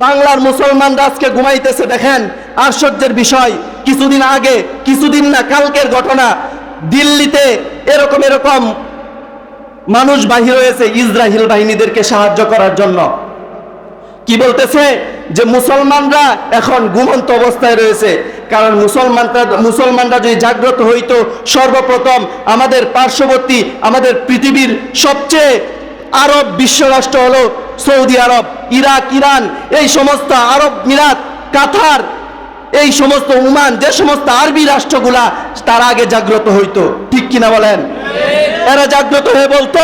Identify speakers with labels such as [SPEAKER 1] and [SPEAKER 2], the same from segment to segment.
[SPEAKER 1] বাংলার মুসলমানরা আজকে ঘুমাইতেছে, দেখেন, আশ্চর্যের বিষয়। কিছুদিন আগে, কিছুদিন না, কালকের ঘটনা। দিল্লিতে এরকম এরকম মানুষ বাহির হয়েছে ইসরায়েল বাহিনীদেরকে সাহায্য করার জন্য। কি বলতেছে? যে মুসলমানরা এখন ঘুমন্ত অবস্থায় রয়েছে। কারণ মুসলমানরা মুসলমানরা যদি জাগ্রত হইতো, সর্বপ্রথম আমাদের পার্শ্ববর্তী, আমাদের পৃথিবীর সবচেয়ে আরব বিশ্ব রাষ্ট্র হলো সৌদি আরব, ইরাক, ইরান, এই সমস্ত আরব মিরাত, কাতার, এই সমস্ত উমান যে সমস্ত আরবি রাষ্ট্রগুলা তার আগে জাগ্রত হইতো। ঠিক কিনা বলেন? এরা জাগ্রত হয়ে বলতো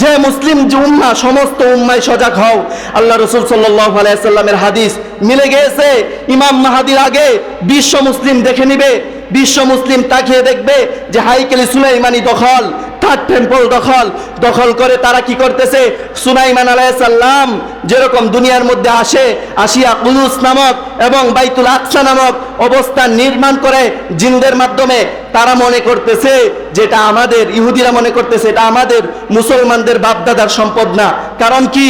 [SPEAKER 1] যে মুসলিম যে উম্মা, সমস্ত উম্মায় সজাগ হও। আল্লাহ রসুল সাল্লাহ আলাইসাল্লামের হাদিস মিলে গিয়েছে। ইমাম মাহাদির আগে বিশ্ব মুসলিম দেখে নিবে। বিশ্ব মুসলিম তাকিয়ে দেখবে যে হাইকেলি সুলাইমানি দখল। থার্ড টেম্পল দখল। দখল করে তারা কি করতেছে? সুলাইমান আলাইসাল্লাম যেরকম দুনিয়ার মধ্যে আসে, আসিয়া কুলুস নামক এবং বাইতুল আকসা নামক অবস্থান নির্মাণ করে জিনদের মাধ্যমে তারা মনে করতেছে যেটা আমাদের, ইহুদিরা মনে করতেছে এটা আমাদের, মুসলমানদের বাপদাদার সম্পদ না। কারণ কি?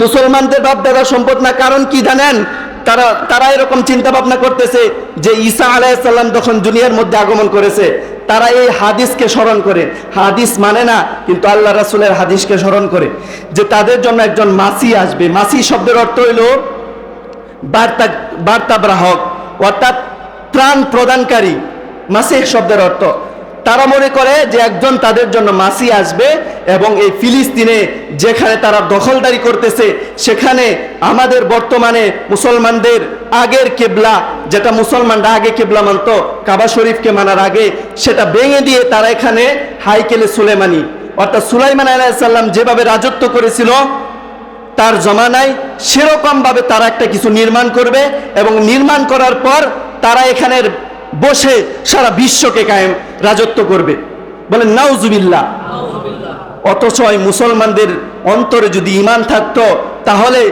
[SPEAKER 1] মুসলমানদের বাপদাদার সম্পদ না। কারণ কি জানেন? তারা তারা এরকম চিন্তা ভাবনা করতেছে যে ঈসা আলাইসাল্লাম যখন দুনিয়ার মধ্যে আগমন করেছে তারা এই হাদিসকে স্মরণ করে। হাদিস মানে না, কিন্তু আল্লাহ রাসুলের হাদিসকে স্মরণ করে যে তাদের জন্য একজন মাসি আসবে। মাসি শব্দের অর্থ হইল বার্তা বার্তাগ্রাহক অর্থাৎ ত্রাণ প্রদানকারী। মাসিক শব্দের অর্থ। তারা মনে করে যে একজন তাদের জন্য মাসি আসবে এবং এই ফিলিস্তিনে যেখানে তারা দখলদারি করতেছে, সেখানে আমাদের বর্তমানে মুসলমানদের আগের কেবলা, যেটা মুসলমানরা আগে কেবলা মানত, কাবা শরীফকে মানার আগে, সেটা ভেঙে দিয়ে তারা এখানে হাইকেলে সুলেমানি, অর্থাৎ সুলাইমান আলাইসাল্লাম যেভাবে রাজত্ব করেছিল, তার জমানায় সেরকমভাবে তারা একটা কিছু নির্মাণ করবে এবং নির্মাণ করার পর তারা এখানের বসে সারা বিশ্বকে কায়েম রাজত্ব করবে। বলেন, নাউজুবিল্লাহ। অথচ মুসলমানদের অন্তরে যদি ইমান থাকতো, তাহলে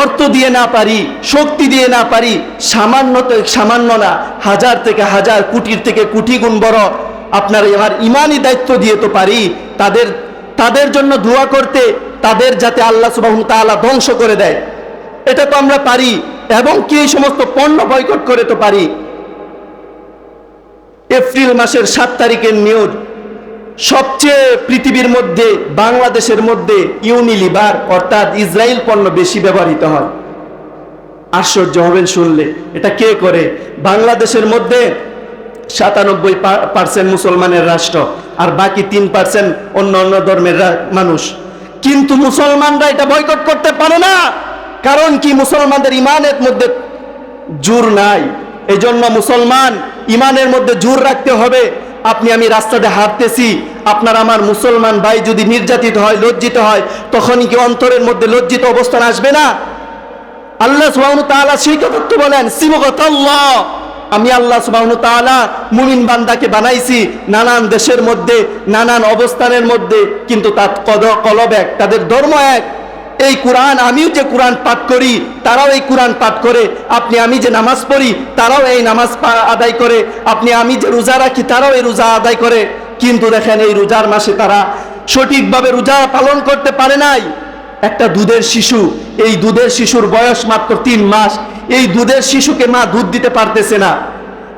[SPEAKER 1] অর্থ দিয়ে না পারি, শক্তি দিয়ে না পারি, সামান্য সামান্য না, হাজার থেকে হাজার, কোটির থেকে কোটি গুণ বড় আপনার আমার ইমানই দায়িত্ব দিয়ে তো পারি, তাদের তাদের জন্য দোয়া করতে, তাদের যাতে আল্লাহ সুবাহ তাআলা ধ্বংস করে দেয়। এটা তো আমরা পারি, এবং কি এই সমস্ত পণ্য বয়কট করে তো পারি এপ্রিল মাসের সাত তারিখের নিউজ। সবচেয়ে পৃথিবীর মধ্যে, বাংলাদেশের মধ্যে ইউনিলিভার অর্থাৎ ইসরায়েল পণ্য বেশি ব্যবহৃত হয়। আশ্চর্য হবেন শুনলে, এটা কে করে? বাংলাদেশের মধ্যে সাতানব্বই পার্সেন্ট মুসলমানের রাষ্ট্র আর বাকি তিন পার্সেন্ট অন্য অন্য ধর্মের মানুষ। কিন্তু মুসলমানরা এটা বয়কট করতে পারে না। কারণ কি? মুসলমানদের ইমানের মধ্যে জোর নাই। এই জন্য মুসলমান ইমানের মধ্যে জোর রাখতে হবে। আপনি, আমি রাস্তাতে হাঁটতেছি, আপনার আমার মুসলমান ভাই যদি নির্যাতিত হয়, লজ্জিত হয়, তখনই কি অন্তরের মধ্যে লজ্জিত অবস্থান আসবে না? আল্লাহ সুবহানাহু তাআলা সেই কথা বলেন আমি আল্লাহ সুবহানাহু তাআলা মুমিন বান্দাকে বানাইছি নানান দেশের মধ্যে, নানান অবস্থানের মধ্যে, কিন্তু তার কদ, কলব এক, তাদের ধর্ম এক। এই কোরআন, আমিও যে কোরআন পাঠ করি, তারাও এই কোরআন পাঠ করে। আপনি, আমি যে নামাজ পড়ি, তারাও এই নামাজ আদায় করে। আপনি, আমি যে রোজা রাখি, তারাও এই রোজা আদায় করে। কিন্তু দেখেন, এই রোজার মাসে তারা সঠিকভাবে রোজা পালন করতে পারে নাই। একটা দুধের শিশু, এই দুধের শিশুর বয়স মাত্র তিন মাস। এই দুধের শিশুকে মা দুধ দিতে পারতেছে না।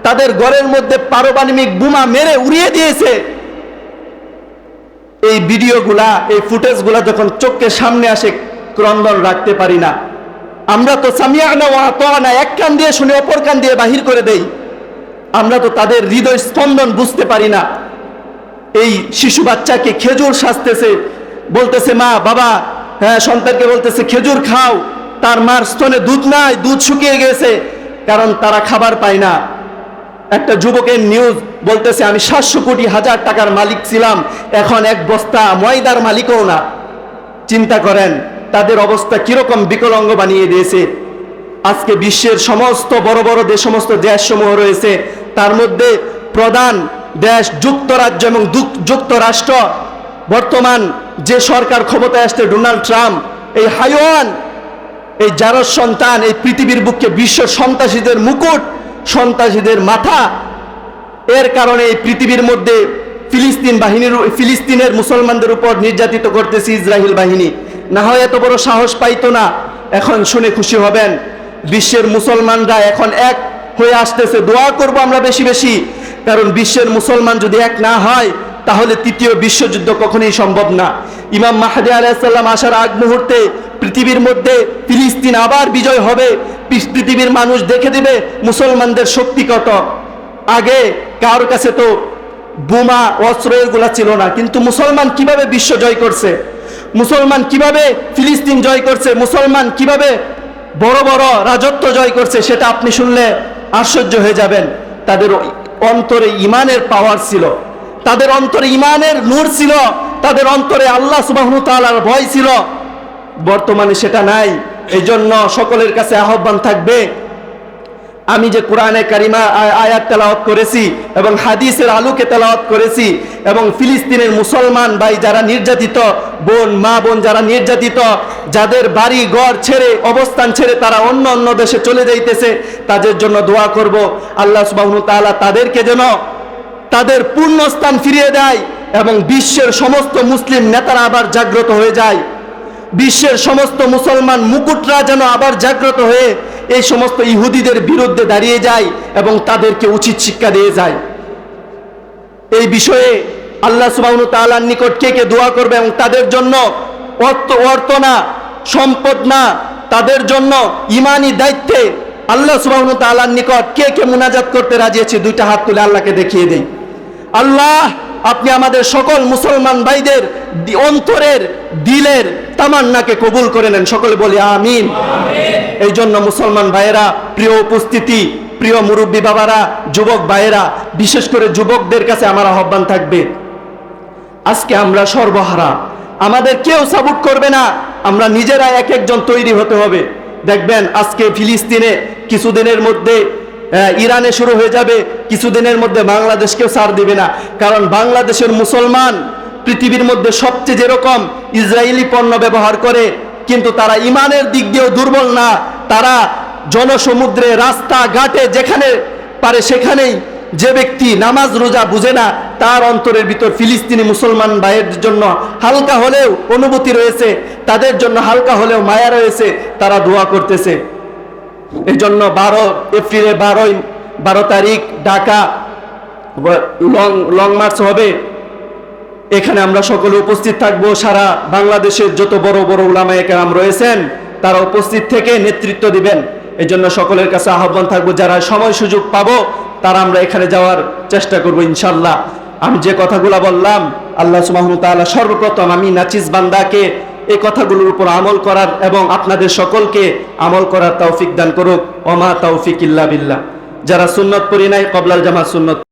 [SPEAKER 1] তাদের ঘরের মধ্যে পারমাণবিক বোমা মেরে উড়িয়ে দিয়েছে। এই ভিডিওগুলা, এই ফুটেজগুলা যখন চোখের সামনে আসে ক্রন্দন রাখতে পারি না। আমরা তো আতোয়ানা এক কান দিয়ে শুনে অপর কান দিয়ে বাহির করে দেই। আমরা তো তাদের হৃদয় স্পন্দন বুঝতে পারি না। এই শিশু বাচ্চাকে খেজুর সাজতেছে, বলতেছে, মা, বাবা হ্যাঁ সন্তানকে বলতেছে, খেজুর খাও। তার মার স্তনে দুধ নাই, দুধ শুকিয়ে গেছে, কারণ তারা খাবার পায় না। একটা যুবকের নিউজ বলতেছে, আমি সাতশো কোটি হাজার টাকার মালিক ছিলাম, এখন এক বস্তা ময়দার মালিকও না। চিন্তা করেন তাদের অবস্থা কীরকম বিকলঙ্গ বানিয়ে দিয়েছে? আজকে বিশ্বের সমস্ত বড় বড় যে সমস্ত দেশসমূহ রয়েছে, তার মধ্যে প্রধান দেশ যুক্তরাজ্য এবং যুক্তরাষ্ট্র। বর্তমান যে সরকার ক্ষমতায় আসছে ডোনাল্ড ট্রাম্প, এই হাইওয়ান, এই যার সন্তান, এই পৃথিবীর বুকে বিশ্ব সন্ত্রাসীদের মুকুট, সন্ত্রাসীদের মাথা। এর কারণে এই পৃথিবীর মধ্যে ফিলিস্তিন বাহিনীর, ফিলিস্তিনের মুসলমানদের উপর নির্যাতিত করতেছে ইসরায়েল বাহিনী। না হয় এত বড় সাহস পাইতো না। এখন শুনে খুশি হবেন। বিশ্বের মুসলমানরা এখন এক হয়ে আসতেছে। দোয়া করব আমরা বেশি বেশি। কারণ বিশ্বের মুসলমান যদি এক না হয়, তাহলে তৃতীয় বিশ্বযুদ্ধ কখনোই সম্ভব না। ইমাম মাহাদি আলাইসাল্লাম আসার আগ মুহূর্তে পৃথিবীর মধ্যে ফিলিস্তিন আবার বিজয় হবে। পৃথিবীর মানুষ দেখে দিবে মুসলমানদের শক্তি কত। আগে কার কাছে তো বোমা, অস্ত্র এগুলা ছিল না। কিন্তু মুসলমান কীভাবে বিশ্ব জয় করছে? মুসলমান কীভাবে ফিলিস্তিন জয় করছে, মুসলমান কীভাবে বড় বড় রাজত্ব জয় করছে, সেটা আপনি শুনলে আশ্চর্য হয়ে যাবেন। তাদের অন্তরে ইমানের পাওয়ার ছিল, তাদের অন্তরে ইমানের নূর ছিল, তাদের অন্তরে আল্লাহ সুবাহ তাআলার ভয় ছিল। বর্তমানে সেটা নাই এই জন্য সকলের কাছে আহ্বান থাকবে, আমি যে কোরআনে কারিমা আয়াত তেলাওয়াত করেছি এবং হাদিসের আলোকে তেলাওয়াত করেছি এবং ফিলিস্তিনের মুসলমান ভাই যারা নির্যাতিত বোন, মা বোন যারা নির্যাতিত, যাদের বাড়ি, ঘর ছেড়ে, অবস্থান ছেড়ে তারা অন্য অন্য দেশে চলে যাইতেছে, তাদের জন্য দোয়া করব। আল্লাহ সুবাহ তাআলা তাদেরকে যেন তাদের পূর্ণ স্থান ফিরিয়ে দেয় এবং বিশ্বের সমস্ত মুসলিম নেতারা আবার জাগ্রত হয়ে যায়। বিশ্বের সমস্ত মুসলমান মুকুটরা যেন আবার জাগ্রত হয়ে এই সমস্ত ইহুদিদের বিরুদ্ধে দাঁড়িয়ে যায় এবং তাদেরকে উচিত শিক্ষা দিয়ে যায়। এই বিষয়ে আল্লাহ সুবাহ তাআলার নিকট কে কে দোয়া করবে এবং তাদের জন্য অর্থ অর্থ না সম্পদ না তাদের জন্য ইমানি দায়িত্বে আল্লাহ সুবাহ তাআলার নিকট কে কে মুনাজাত করতে রাজি আছে দুইটা হাত তুলে আল্লাহকে দেখিয়ে দেই। আল্লাহ আপনি আমাদের সকল মুসলমান ভাইদের অন্তরের দিলের তামান্নাকে কবুল করে নেন। সকলে বলি আমিন। এই জন্য মুসলমান ভাইয়েরা প্রিয় উপস্থিতি প্রিয় মুরব্বী বাবারা যুবক ভাইয়েরা বিশেষ করে যুবকদের কাছে আমার আহ্বান থাকবে। আজকে আমরা সর্বহারা। আমাদের কেউ সাপোর্ট করবে না, আমরা নিজেরা এক একজন তৈরি হতে হবে। দেখবেন আজকে ফিলিস্তিনে কিছুদিনের মধ্যে ইরানে শুরু হয়ে যাবে, কিছুদিনের মধ্যে বাংলাদেশকেও ছাড় দিবে না। কারণ বাংলাদেশের মুসলমান পৃথিবীর মধ্যে সবচেয়ে যেরকম ইসরায়েলি পণ্য ব্যবহার করে, কিন্তু তারা ইমানের দিক দিয়েও দুর্বল না। তারা জনসমুদ্রে রাস্তা ঘাটে যেখানে পারে সেখানেই যে ব্যক্তি নামাজ রোজা বুঝে না তার অন্তরের ভিতর ফিলিস্তিনি মুসলমান ভাইয়ের জন্য হালকা হলেও অনুভূতি রয়েছে, তাদের জন্য হালকা হলেও মায়া রয়েছে, তারা দোয়া করতেছে। এই জন্য বারো এপ্রিলে বারোই, বারো তারিখ ঢাকা, লং লং মার্চ হবে। এখানে আমরা সকলে উপস্থিত থাকব, সারা বাংলাদেশের যত বড় বড় উলামায়ে কেরাম রয়েছেন, তারা উপস্থিত থেকে নেতৃত্ব দিবেন। এই জন্য সকলের কাছে আহ্বান থাকব, যারা সময় সুযোগ পাবো, তারা আমরা এখানে যাওয়ার চেষ্টা করব, ইনশাল্লাহ। আমি যে কথাগুলো বললাম, আল্লাহ সুবাহ তাআলা সর্বপ্রথম আমি নাচিস বান্দাকে এই কথাগুলোর উপর আমল করার এবং আপনাদের সকলকে আমল করার তৌফিক দান করুক। অমা তৌফিক ইল্লা বিল্লাহ। যারা সুন্নত পরি নাই কবলাল জামা সুন্নত